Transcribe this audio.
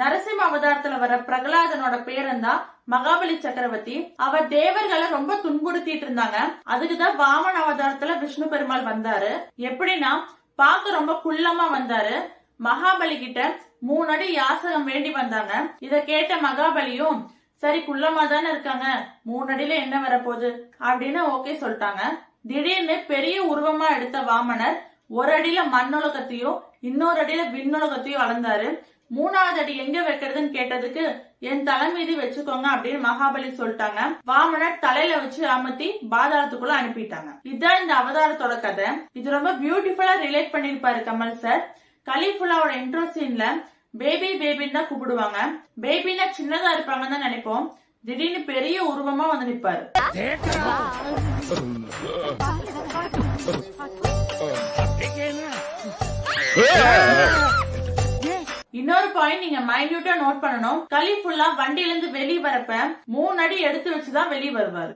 நரசிம்ம அவதாரத்துல வர பிரகலாதனோட பேரன் தான் மகாபலி சக்கரவர்த்தி. அவர் தேவர்களை ரொம்ப துன்புறுத்திட்டு இருந்தாங்க. அதுக்குதான் வாமன அவதாரத்துல விஷ்ணு பெருமாள் வந்தாரு. எப்படின்னா பார்க்க ரொம்ப குள்ளமா வந்தாரு. மகாபலி கிட்ட மூணு அடி யாசகம் வேண்டி வந்தாங்க. இத கேட்ட மகாபலியும் சரி குள்ளமா தானே இருக்காங்க. மூணு அடியில என்ன வரப்போகுது? அப்படின்னு ஓகே சொல்லிட்டாங்க. திடீர்னு பெரிய உருவமா எடுத்த வாமனர் ஒரு அடியில மண்ணுலகத்தையும் இன்னொரு அடியில விண்ணுலகத்தையும் அளந்தாரு. மூணாவது அடி எங்க வைக்கிறதுன்னு கேட்டதுக்கு என் தலை மீது வச்சுக்கோங்க அப்படின்னு மகாபலி சொல்லிட்டாங்க. வாமனர் தலையில வச்சு அமர்த்தி பாதாளத்துக்குள்ள அனுப்பிட்டாங்க. இதுதான் இந்த அவதாரத்தோட கதை. இது ரொம்ப பியூட்டிஃபுல்லா ரிலேட் பண்ணிருப்பாரு கமல் சார் கலிஃபுல்லாவோட இன்ட்ரோ சீன்ல பேபி பேபின்னு தான் கூப்பிடுவாங்க. பேபின்னா சின்னதா இருப்பாங்கன்னு தான் நினைப்போம். திடீர்னு பெரிய உருவமா வந்து நிப்பாரு. இன்னொரு பாயிண்ட் நீங்க மைன்யூட்டா நோட் பண்ணணும். கலிஃபுல்லா வண்டியில இருந்து வெளியே வரப்ப மூணு அடி எடுத்து வச்சுதான் வெளியே வருவாரு.